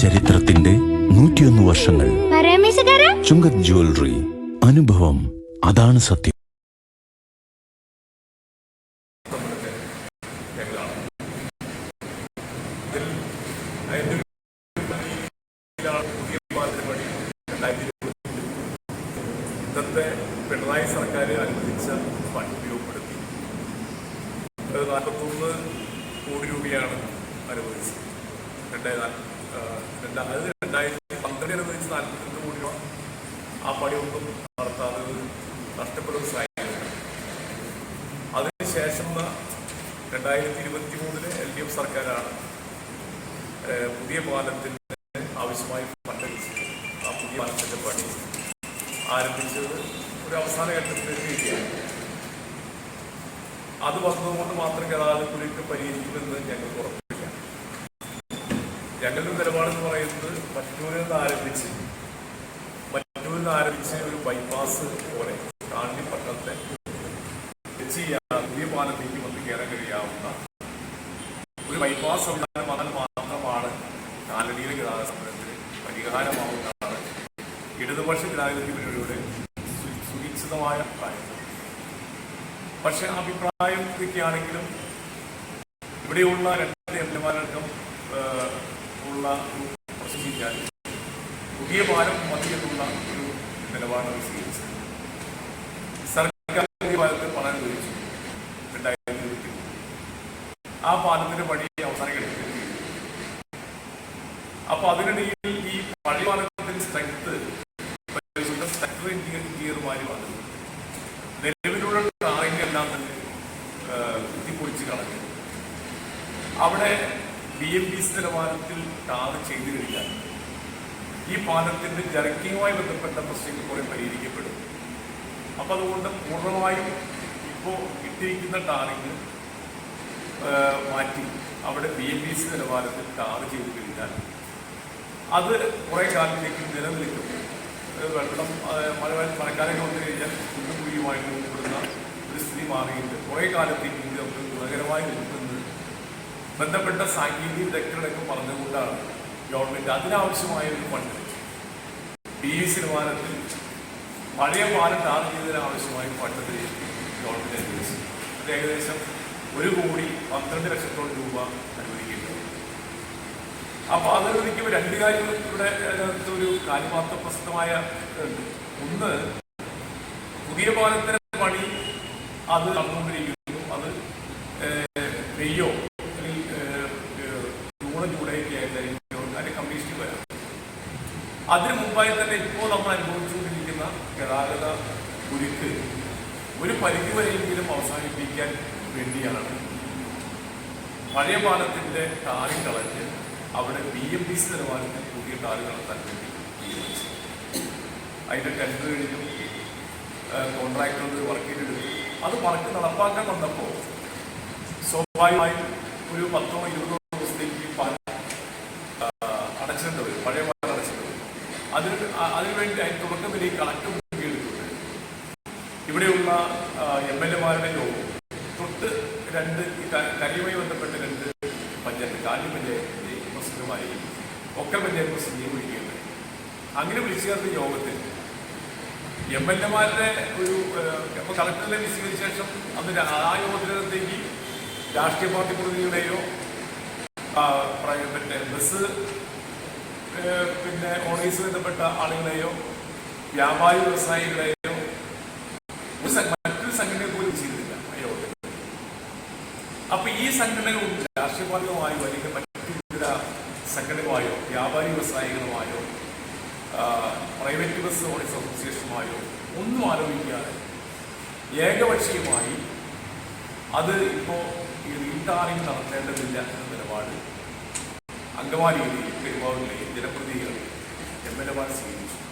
ചരിത്രത്തിന്റെ നൂറ്റിയൊന്ന് വർഷങ്ങൾ. ചുങ്കത് ജ്വല്ലറി. അനുഭവം. അതാണ് സത്യം. ഇന്നത്തെ പിണറായി സർക്കാർ അനുവദിച്ച ഫണ്ട് ഉപയോഗപ്പെടുത്തി. അത് നാൽപ്പത്തൊന്ന് കോടി രൂപയാണ് അനുവദിച്ചത്. രണ്ടായിരത്തി രണ്ടാ അത് രണ്ടായിരത്തി പന്ത്രണ്ട് അനുവദിച്ച നാൽപ്പത്തൊന്ന് കോടി രൂപ ആ പണിയൊന്നും നടത്താതെ നഷ്ടപ്പെടുന്ന സാഹചര്യം അതിനുശേഷം രണ്ടായിരത്തി ഇരുപത്തി മൂന്നിൽ എൽ ഡി എഫ് സർക്കാരാണ് പുതിയ പാലത്തിന് ആവശ്യമായ ഫണ്ട് ആ പുതിയ പാലത്തിന്റെ പണി ആരംഭിച്ചത് ഒരു അവസാന ഘട്ടത്തിലെത്തിയിരിക്കുകയാണ് അത് വന്നതുകൊണ്ട് മാത്രം ഗതാഗതക്കുരുക്ക് പരിഹരിക്കുമെന്ന് ഞങ്ങൾ ഉറപ്പില്ല ഞങ്ങളുടെ നിലപാടെന്ന് പറയുന്നത് മറ്റൂരിൽ നിന്ന് ആരംഭിച്ച് മറ്റൂരിൽ നിന്ന് ആരംഭിച്ച് ഒരു ബൈപ്പാസ് പോലെ കാണ്ടി പട്ടണത്തെ പുതിയ പാലത്തേക്ക് വന്ന് കയറാൻ കഴിയാവുന്ന ഒരു ബൈപ്പാസ് സംവിധാനം വന്നാൽ മാത്രമാണ് കാലടിയിലെ ഗതാഗത സമരത്തിന് പരിഹാരമാവുന്നതാണ്. ഇടതുപക്ഷ ജനാധിപത്യ മുന്നണിയുടെ സു- സുനിശ്ചിതമായ അഭിപ്രായം. പക്ഷെ അഭിപ്രായം ഇവിടെയുള്ള രണ്ട് എം പിമാരടക്കം ഉള്ള ഒരു പ്രശ്നിക്കാൻ പുതിയ പാലം മതി എന്നുള്ള ഒരു നിലപാടാണ് സ്വീകരിച്ചത് സർക്കാർ പുതിയ പാലത്തിൽ പണം ഉപയോഗിച്ചു രണ്ടായിരത്തി ഇരുപത്തി ആ പാലത്തിന്റെ പണി അവസാന ഘട്ടത്തിൽ അപ്പൊ അതിനിടയിൽ ഈ പഴയ പാലത്തിന്റെ സ്ട്രെങ്ത് സെക്ടർ എഞ്ചിനീയർമാര് വന്നത് നിലവിലുള്ള ടാറിംഗ് എല്ലാം തന്നെ കുത്തിപ്പൊളിച്ച് കളഞ്ഞു. അവിടെ ബി എം ബി നിലവാരത്തിൽ ടാർ ചെയ്തു കഴിഞ്ഞാൽ ഈ പാലത്തിന്റെ ജർക്കിങ്ങുമായി ബന്ധപ്പെട്ട പ്രശ്നങ്ങൾ കുറെ പരിഹരിക്കപ്പെടും. അപ്പൊ അതുകൊണ്ട് പൂർണമായും ഇപ്പോ ഇട്ടിരിക്കുന്ന ടാറിങ് മാറ്റി അവിടെ ബി എം ബി സി നിലവാരത്തിൽ ടാർ ചെയ്തു കഴിഞ്ഞാൽ അത് കുറെ കാലത്തേക്ക് നിലനിൽക്കും. വെള്ളം മഴ മഴക്കാലം വന്നു കഴിഞ്ഞാൽ കുണ്ടും കുഴിയുമായിട്ട് ഉൾപ്പെടുന്ന ഒരു സ്ഥിതി മാറിയിട്ട് കുറെ കാലത്തേക്ക് ഇത് നമുക്ക് ഗുണകരമായി നിൽക്കുന്നത് ബന്ധപ്പെട്ട സാങ്കേതിക വിദഗ്ധരടക്കം പറഞ്ഞുകൊണ്ടാണ് ഗവൺമെന്റ് അതിനാവശ്യമായ ഒരു ഫണ്ട് പി വി സിനിമാനത്തിൽ പഴയ പാലം ടാർ ചെയ്തതിനാവശ്യമായ ഫണ്ട് ഗവൺമെന്റ് അനുവദിച്ചു. അത് ഏകദേശം ഒരു കോടി പന്ത്രണ്ട് ലക്ഷത്തോളം രൂപ അനുവദിക്കേണ്ടത് അപ്പൊ അത് അനുവദിക്കുമ്പോൾ രണ്ട് കാര്യങ്ങളുടെ ഒരു കാര്യമാത്ര പ്രസിദ്ധമായ ഉണ്ട്. ഒന്ന് പുതിയ പാലത്തിന്റെ പണി അത് നടന്നുകൊണ്ടിരിക്കുന്നു. അത് മെയ്യോ അതിനു മുമ്പായി തന്നെ ഇപ്പോൾ നമ്മൾ അനുഭവിച്ചുകൊണ്ടിരിക്കുന്ന ഗതാഗത കുരുക്ക് ഒരു പരിധിവരെയെങ്കിലും അവസാനിപ്പിക്കാൻ വേണ്ടിയാണ്. പഴയ പാലത്തിന്റെ ടാറി കളഞ്ഞ് അവിടെ ബി എം ബി സി നിലവാരത്തിൽ പുതിയ ടാറ് കളത്താൻ വേണ്ടി തീരുമാനിച്ചു. അതിന്റെ ടെൻഡർ കഴിഞ്ഞു. കോൺട്രാക്ടർ വർക്ക് ചെയ്തെടുത്തു അത് വർക്ക് നടപ്പാക്കാൻ വന്നപ്പോൾ സ്വാഭാവികമായും ഒരു പത്തോ ഇരുപതോ അതിനുവേണ്ടി അതിന് തുടക്കം ഈ കണക്ക് മുൻകൈയെടുക്കുന്നത് ഇവിടെയുള്ള എം എൽ എമാരുടെ യോഗം തൊട്ട് രണ്ട് കരയുമായി ബന്ധപ്പെട്ട് രണ്ട് പഞ്ചായത്ത് കാലി പഞ്ചായത്തിന്റെ പ്രസിഡന്റുമായി ഒക്കെ പഞ്ചായത്ത് പ്രസിഡന്റിനെ വിളിക്കുകയുണ്ട് അങ്ങനെ വിളിച്ചു ചേർത്ത യോഗത്തിൽ. എം എൽ എമാരുടെ ഒരു ഇപ്പോൾ കളക്ടറിനെ വിശദീകരിച്ച ശേഷം അന്ന് ആ യോഗത്തിനകത്തേക്ക് രാഷ്ട്രീയ പാർട്ടി പ്രതിനിധികളെയോ ആ, പ്ര- പിന്നെ ബസ് പിന്നെ ഓണേഴ്സ് ബന്ധപ്പെട്ട ആളുകളെയോ വ്യാപാരി വ്യവസായികളെയോ മറ്റൊരു സംഘടനയെ പോലും ചെയ്തിട്ടില്ല ആ അപ്പൊ ഈ സംഘടനകളും രാഷ്ട്രീയ പാർട്ടികളുമായോ അല്ലെങ്കിൽ മറ്റു സംഘടനകളുമായോ വ്യാപാരി വ്യവസായികളുമായോ പ്രൈവറ്റ് ബസ് ഓണേഴ്സ് അസോസിയേഷനുമായോ ഒന്നും ആലോചിക്കാതെ ഏകപക്ഷീയമായി അത് ഇപ്പോ ഈ റീടാറിംഗ് നടത്തേണ്ടതില്ല എന്ന നിലപാട് അങ്കമാലിയിലെയും പെരുമാറിലെയും ജനപ്രതിനിധികൾ എം എൽ എമാർ സ്വീകരിച്ചു.